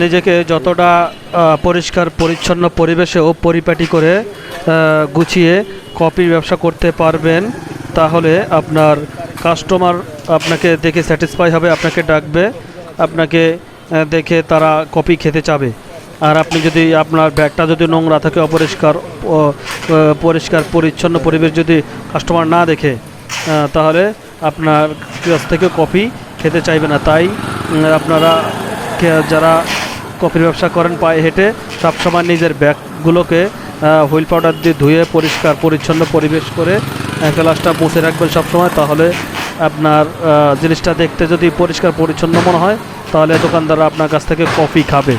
নিজেকে যতটা পরিষ্কার, পরিচ্ছন্ন পরিবেশে ও পরিপাটি করে গুছিয়ে কপির ব্যবসা করতে পারবেন, তাহলে আপনার কাস্টমার আপনাকে দেখে স্যাটিসফাই হবে, আপনাকে ডাকবে, আপনাকে দেখে তারা কপি খেতে চাবে। আর আপনি যদি আপনার ব্যাগটা যদি নোংরা থাকে, অপরিষ্কার পরিষ্কার, পরিচ্ছন্ন পরিবেশ যদি কাস্টমার না দেখে তাহলে আপনার কাছ থেকে কপি খেতে চাইবে না। তাই আপনারা যারা কফির ব্যবসা করেন পায়ে হেঁটে, সবসময় নিজের ব্যাগগুলোকে হুইল পাউডার দিয়ে ধুয়ে পরিষ্কার, পরিচ্ছন্ন পরিবেশ করে গ্লাসটা মুছে রাখবেন সবসময়। তাহলে আপনার জিনিসটা দেখতে যদি পরিষ্কার, পরিচ্ছন্ন মনে হয়, তাহলে দোকানদাররা আপনার কাছ থেকে কফি খাবে।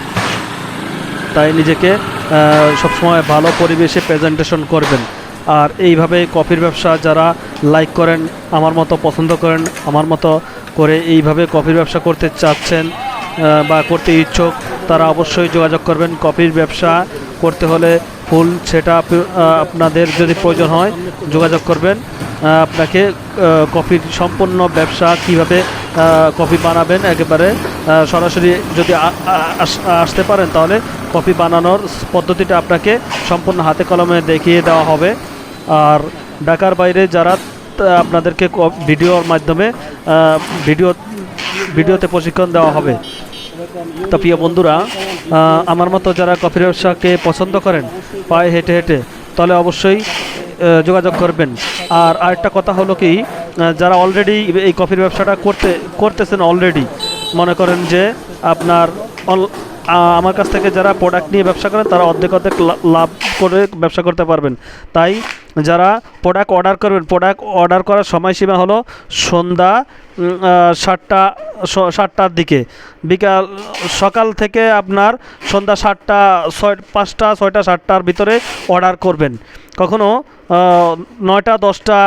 তাই নিজেকে সবসময় ভালো পরিবেশে প্রেজেন্টেশন করবেন। আর এইভাবে কফির ব্যবসা যারা লাইক করেন, আমার মতো পছন্দ করেন, আমার মতো করে এইভাবে কফির ব্যবসা করতে চাচ্ছেন বা করতে ইচ্ছুক, তারা অবশ্যই যোগাযোগ করবেন। কফির ব্যবসা করতে হলে ফুল সেটা আপনাদের যদি প্রয়োজন হয়, যোগাযোগ করবেন। আপনাকে কফির সম্পূর্ণ ব্যবসা কীভাবে কফি বানাবেন একেবারে সরাসরি যদি আসতে পারেন, তাহলে কফি বানানোর পদ্ধতিটা আপনাকে সম্পূর্ণ হাতে কলমে দেখিয়ে দেওয়া হবে। আর ঢাকার বাইরে যারা আপনাদেরকে ভিডিওর মাধ্যমে ভিডিও, ভিডিওতে প্রশিক্ষণ দেওয়া হবে। তো প্রিয় বন্ধুরা আমার মতো যারা কফি ব্যবসাকে পছন্দ করেন, পায়ে হেঁটে হেঁটে, তাহলে অবশ্যই যোগাযোগ করবেন। আর আরেকটা কথা হলো কি যারা অলরেডি এই কফির ব্যবসাটা করতে, করতেছেন অলরেডি মনে করেন যে আপনার আমার কাছ থেকে যারা প্রোডাক্ট নিয়ে ব্যবসা করেন, তারা অর্ধেক অর্ধেক লাভ করে ব্যবসা করতে পারবেন। তাই যারা প্রোডাক্ট অর্ডার করবেন প্রোডাক্ট অর্ডার করার সময়সীমা হলো সন্ধ্যা সাতটা সাতটার দিকে। বিকাল, সকাল থেকে আপনার সন্ধ্যা সাতটা, ছয়, পাঁচটা, ছয়টা, সাতটার ভিতরে অর্ডার করবেন। কখনো নয়টা, দশটা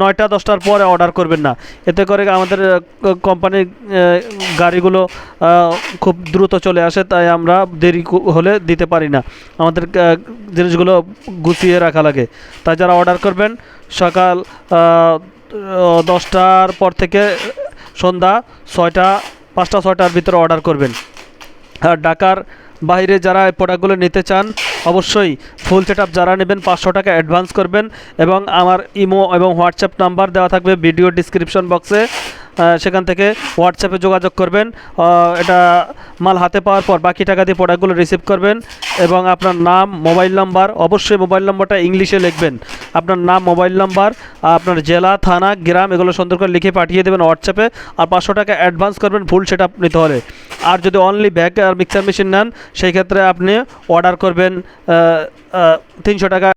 নয়টা, দশটার পরে অর্ডার করবেন না। এতে করে আমাদের কোম্পানির গাড়িগুলো খুব দ্রুত চলে আসে, তাই আমরা দেরি হলে দিতে পারি না। আমাদের জিনিসগুলো গুছিয়ে রাখা লাগে। তাই যারা অর্ডার করবেন, সকাল দশটার পর থেকে সন্ধ্যা ছয়টা, পাঁচটা, ছয়টার ভিতরে অর্ডার করবেন। আর ঢাকার বাইরে যারা প্রোডাক্টগুলো নিতে চান, অবশ্যই ফুল সেট যারা নেবেন, পাঁচশো টাকা অ্যাডভান্স করবেন এবং আমার ইমো এবং হোয়াটসঅ্যাপ নাম্বার দেওয়া থাকবে ভিডিও ডিসক্রিপশন বক্সে সেখান থেকে হোয়াটসঅ্যাপে যোগাযোগ করবেন। এটা মাল হাতে পাওয়ার পর বাকি টাকা দিয়ে প্রোডাক্টগুলো রিসিভ করবেন এবং আপনার নাম মোবাইল নাম্বার অবশ্যই মোবাইল নাম্বারটা ইংলিশে লিখবেন। আপনার নাম মোবাইল নাম্বার আপনার জেলা, থানা, গ্রাম, এগুলো সুন্দর করে লিখে পাঠিয়ে দেবেন হোয়াটসঅ্যাপে। আর পাঁচশো টাকা অ্যাডভান্স করবেন ফুল সেট নিতে হলে। আর যদি অনলি ব্যাগ আর মিক্সার মেশিন নেন সেই ক্ষেত্রে আপনি অর্ডার করবেন তিনশো টাকা